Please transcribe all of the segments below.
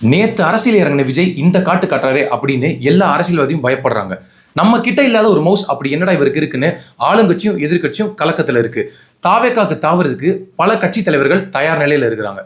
நேத்து அரசியல் இறங்கின விஜய் இந்த காட்டு காட்டுறாரே அப்படின்னு எல்லா அரசியல்வாதியும் பயப்படுறாங்க. நம்ம கிட்ட இல்லாத ஒரு மவுஸ் அப்படி என்னடா இவருக்கு இருக்குன்னு ஆளுங்கட்சியும் எதிர்க்கட்சியும் கலக்கத்துல இருக்கு. தாவேக்காக்கு தாவறதுக்கு பல கட்சி தலைவர்கள் தயார் நிலையில இருக்கிறாங்க.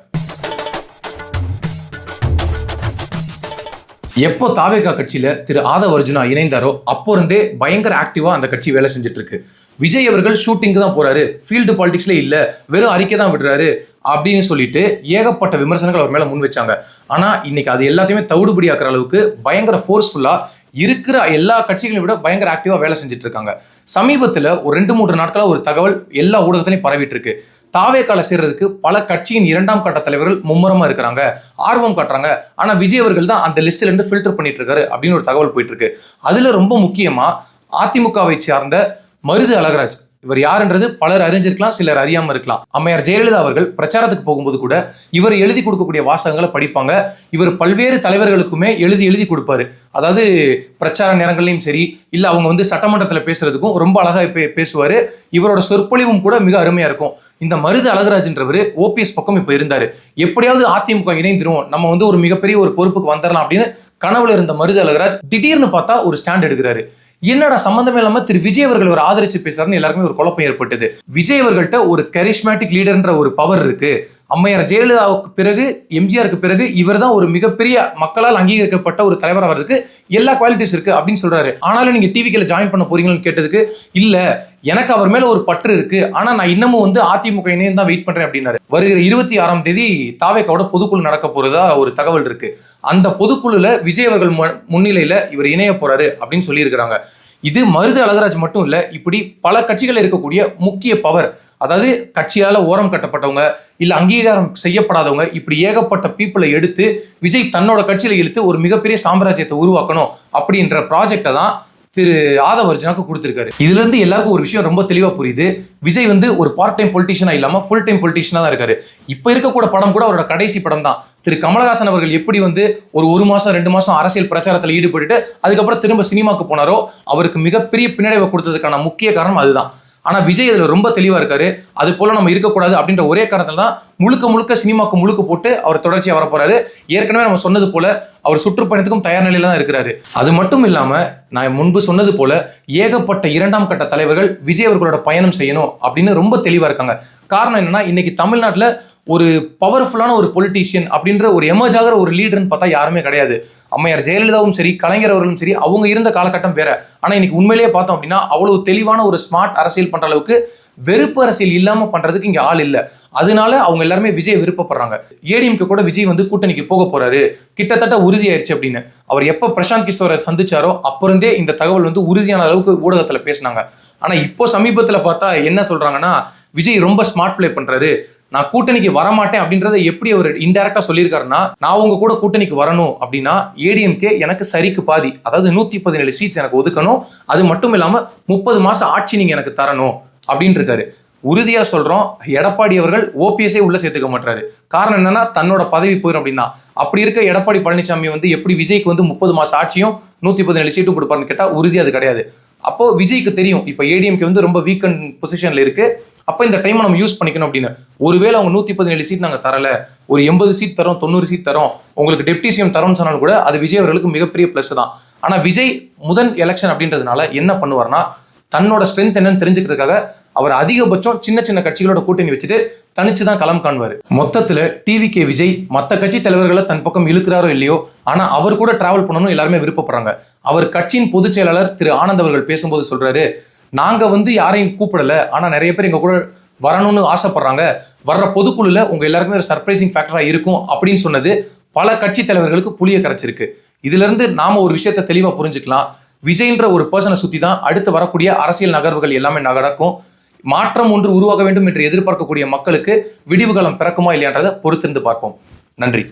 எப்போ தாவேகா கட்சியில திரு ஆதவ அர்ஜுனா இணைந்தாரோ அப்போ இருந்தே பயங்கர ஆக்டிவா அந்த கட்சி வேலை செஞ்சுட்டு இருக்கு. விஜய் அவர்கள் ஷூட்டிங்க்கு தான் போறாரு. ஃபீல்டு பாலிடிக்ஸ்ல இல்ல. வெறும் அறிக்கை தான் விடுறாரு. அப்படின்னு சொல்லிட்டு ஏகப்பட்ட விமர்சனங்கள் அவர் மேல முன் வச்சாங்க. ஆனா இன்னைக்கு அது எல்லாத்தையுமே தவிடுபடி ஆக்குற அளவுக்கு பயங்கர ஃபோர்ஸ்ஃபுல்லா இருக்கிற எல்லா கட்சிகளையும் விட பயங்கர ஆக்டிவா வேலை செஞ்சுட்டு இருக்காங்க. சமீபத்துல ஒரு ரெண்டு மூன்று நாட்களா ஒரு தகவல் எல்லா ஊடகத்திலையும் பரவிட்டு இருக்கு. தாவேக்கால சேர்றதுக்கு பல கட்சியின் இரண்டாம் கட்ட தலைவர்கள் மும்முரமா இருக்கிறாங்க. ஆர்வம் காட்டுறாங்க. ஆனா விஜய் அவர்கள் தான் அந்த லிஸ்ட்ல இருந்து ஃபில்டர் பண்ணிட்டு இருக்காரு அப்படின்னு ஒரு தகவல் போயிட்டு இருக்கு. அதுல ரொம்ப முக்கியமா அதிமுகவை சார்ந்த மருது அழகராஜ் இவர் யாருன்றது பலர் அறிஞ்சிருக்கலாம் சிலர் அறியாம இருக்கலாம். அம்மையார் ஜெயலலிதா அவர்கள் பிரச்சாரத்துக்கு போகும்போது கூட இவர் எழுதி கொடுக்கக்கூடிய வாசகங்களை படிப்பாங்க. இவர் பல்வேறு தலைவர்களுக்குமே எழுதி எழுதி கொடுப்பாரு. அதாவது பிரச்சார நேரங்கள்லையும் சரி இல்ல அவங்க வந்து சட்டமன்றத்துல பேசுறதுக்கும் ரொம்ப அழகா பே பேசுவாரு. இவரோட சொற்பொழிவும் கூட மிக அருமையா இருக்கும். இந்த மருது அழகராஜ்ன்றவர் ஓபிஎஸ் பக்கம் இப்ப இருந்தாரு. எப்படியாவது அதிமுக இணைந்துரும் நம்ம வந்து ஒரு மிகப்பெரிய ஒரு பொறுப்புக்கு வந்துடலாம் அப்படின்னு கனவுல இருந்த மருது அழகராஜ் திடீர்னு பார்த்தா ஒரு ஸ்டாண்ட் எடுக்கிறாரு. என்னடா சம்பந்தமே இல்லாம திரு விஜய் அவர்கள் ஒரு ஆதரிச்சு பேசுறாருன்னு எல்லாருக்குமே ஒரு குழப்பம் ஏற்பட்டது. விஜய் அவர்கள்ட்ட ஒரு கரிஷ்மேட்டிக் லீடர்ன்ற ஒரு பவர் இருக்கு. அம்மையார் ஜெயலலிதாவுக்கு பிறகு எம்ஜிஆருக்கு பிறகு இவர் தான் ஒரு மிகப்பெரிய மக்களால் அங்கீகரிக்கப்பட்ட ஒரு தலைவர் வர்றதுக்கு எல்லா குவாலிட்டிஸ் இருக்கு அப்படின்னு சொல்றாரு. ஆனாலும் நீங்க டிவிக்கில் ஜாயின் பண்ண போறீங்கன்னு கேட்டதுக்கு இல்ல எனக்கு அவர் மேல ஒரு பற்று இருக்கு. ஆனா நான் இன்னமும் வந்து அதிமுக இணையம் தான் வெயிட் பண்றேன் அப்படின்னாரு. வருகிற இருபத்தி ஆறாம் தேதி தாவேக்காவோட பொதுக்குழு நடக்க போறதா ஒரு தகவல் இருக்கு. அந்த பொதுக்குழுல விஜய் அவர்கள் முன்னிலையில இவர் இணைய போறாரு அப்படின்னு சொல்லியிருக்கிறாங்க. இது மருது அழகராஜ் மட்டும் இல்ல இப்படி பல கட்சிகள் இருக்கக்கூடிய முக்கிய பவர் அதாவது கட்சியால் ஓரம் கட்டப்பட்டவங்க இல்லை அங்கீகாரம் செய்யப்படாதவங்க இப்படி ஏகப்பட்ட பீப்புளை எடுத்து விஜய் தன்னோட கட்சியில் இழுத்து ஒரு மிகப்பெரிய சாம்ராஜ்யத்தை உருவாக்கணும் அப்படின்ற ப்ராஜெக்டை தான் திரு ஆதவ அர்ஜுனாக்கு கொடுத்திருக்காரு. இதுல இருந்து எல்லாருக்கும் ஒரு விஷயம் ரொம்ப தெளிவா புரியுது. விஜய் வந்து ஒரு பார்ட் டைம் பொலிட்டிஷியனா இல்லாம ஃபுல் டைம் பொலிட்டிஷியனா தான் இருக்காரு. இப்ப இருக்கக்கூட படம் கூட அவரோட கடைசி படம் தான். திரு கமலஹாசன் அவர்கள் எப்படி வந்து ஒரு ஒரு மாசம் ரெண்டு மாசம் அரசியல் பிரச்சாரத்துல ஈடுபட்டுட்டு அதுக்கப்புறம் திரும்ப சினிமாக்கு போனாரோ அவருக்கு மிகப்பெரிய பின்னடைவை கொடுத்ததுக்கான முக்கிய காரணம் அதுதான். ஆனால் விஜய் இதில் ரொம்ப தெளிவாக இருக்காரு. அது போல் நம்ம இருக்கக்கூடாது அப்படின்ற ஒரே காரணத்தில் தான் முழுக்க முழுக்க சினிமாவுக்கு முழுக்க போட்டு அவர் தொடர்ச்சியாக வர ஏற்கனவே நம்ம சொன்னது போல அவர் சுற்றுப்பயணத்துக்கும் தயார் நிலையில் தான் இருக்கிறாரு. அது மட்டும் இல்லாமல் நான் முன்பு சொன்னது போல ஏகப்பட்ட இரண்டாம் கட்ட தலைவர்கள் விஜய் அவர்களோட பயணம் செய்யணும் அப்படின்னு ரொம்ப தெளிவாக இருக்காங்க. காரணம் என்னன்னா இன்னைக்கு தமிழ்நாட்டில் ஒரு பவர்ஃபுல்லான ஒரு பொலிட்டீஷியன் அப்படின்ற ஒரு எமர்ஜ் ஆகிற ஒரு லீடர்னு பார்த்தா யாருமே கிடையாது. அம்மையார் ஜெயலலிதாவும் சரி கலைஞர் அவர்களும் சரி அவங்க இருந்த காலகட்டம் வேற. ஆனால் இன்னைக்கு உண்மையிலேயே பார்த்தோம் அப்படின்னா அவ்வளவு தெளிவான ஒரு ஸ்மார்ட் அரசியல் பண்ற அளவுக்கு வெறுப்பு அரசியல் இல்லாமல் பண்றதுக்கு இங்கே ஆள் இல்லை. அதனால அவங்க எல்லாருமே விஜய் விருப்பப்படுறாங்க. ஏடிஎம்கே கூட விஜய் வந்து கூட்டணிக்கு போக போறாரு. கிட்டத்தட்ட உறுதியாயிருச்சு அப்படின்னு. அவர் எப்போ பிரசாந்த் கிஷோரை சந்திச்சாரோ அப்ப இருந்தே இந்த தகவல் வந்து உறுதியான அளவுக்கு ஊடகத்தில் பேசினாங்க. ஆனால் இப்போ சமீபத்தில் பார்த்தா என்ன சொல்றாங்கன்னா விஜய் ரொம்ப ஸ்மார்ட் ப்ளே பண்றாரு. நான் கூட்டணிக்கு வரமாட்டேன் அப்படின்றத எப்படி அவர் இன்டெரக்டா சொல்லியிருக்காருன்னா நான் உங்க கூட கூட்டணிக்கு வரணும் அப்படின்னா ஏடிஎம்கே எனக்கு சரிக்கு பாதி அதாவது நூத்தி பதினேழு சீட்ஸ் எனக்கு ஒதுக்கணும். அது மட்டும் இல்லாம முப்பது மாசம் ஆட்சி நீங்க எனக்கு தரணும் அப்படின்னு இருக்காரு உறுதியா சொல்றோம் எடப்பாடி அவர்கள் ஓபிஎஸ்ஐ உள்ள சேர்த்துக்க மாட்டாரு காரணம் என்னன்னா தன்னோட பதவி போயிடும் அப்படின்னா. அப்படி இருக்க எடப்பாடி பழனிசாமி வந்து எப்படி விஜய்க்கு வந்து முப்பது மாசம் ஆட்சியும் நூத்தி பதினேழு சீட்டும் கொடுப்பாருன்னு கேட்டா உறுதி அது கிடையாது. அப்போ விஜய்க்கு தெரியும் இப்போ ஏடிஎம்கே வந்து ரொம்ப வீக்கன் பொசிஷன்ல இருக்கு. அப்போ இந்த டைமை நம்ம யூஸ் பண்ணிக்கணும் அப்படின்னு. ஒருவேளை அவங்க நூத்தி பதினேழு சீட் நாங்க தரல ஒரு எண்பது சீட் தரோம் தொண்ணூறு சீட் தரோம் உங்களுக்கு டெப்டி சிஎம் தரோம்னு சொன்னாலும் கூட அது விஜய் அவர்களுக்கு மிகப்பெரிய ப்ளஸ் தான். ஆனா விஜய் முதன் எலெக்ஷன் அப்படின்றதுனால என்ன பண்ணுவார்னா தன்னோட ஸ்ட்ரென்த் என்னன்னு தெரிஞ்சுக்கிறதுக்காக அவர் அதிகபட்சம் சின்ன சின்ன கட்சிகளோட கூட்டணி வச்சுட்டு தனிச்சு தான் களம் காண்பார் மொத்தத்தில் டிவி கே விஜய் மற்ற கட்சி தலைவர்களை தன் பக்கம் இழுக்கிறாரோ இல்லையோ ஆனால் அவர் கூட டிராவல் பண்ணணும்னு எல்லாருமே விருப்பப்படுறாங்க. அவர் கட்சியின் பொதுச் செயலாளர் திரு ஆனந்த் அவர்கள் பேசும்போது சொல்றாரு நாங்கள் வந்து யாரையும் கூப்பிடல ஆனால் நிறைய பேர் எங்கள் கூட வரணும்னு ஆசைப்படுறாங்க. வர்ற பொதுக்குழுல உங்கள் எல்லாருக்குமே ஒரு சர்ப்ரைசிங் ஃபேக்டராக இருக்கும் அப்படின்னு சொன்னது பல கட்சி தலைவர்களுக்கு புளிய கரைச்சிருக்கு. இதுலேருந்து நாம் ஒரு விஷயத்தை தெளிவாக புரிஞ்சுக்கலாம். விஜய்ன்ற ஒரு பர்சனை சுற்றி தான் அடுத்து வரக்கூடிய அரசியல் நகர்வுகள் எல்லாமே நடக்கும் மாற்றம் ஒன்று உருவாக வேண்டும் என்று எதிர்பார்க்கக்கூடிய மக்களுக்கு விடிவுகாலம் பிறக்குமா இல்லையான்றதை பொறுத்திருந்து பார்ப்போம். நன்றி.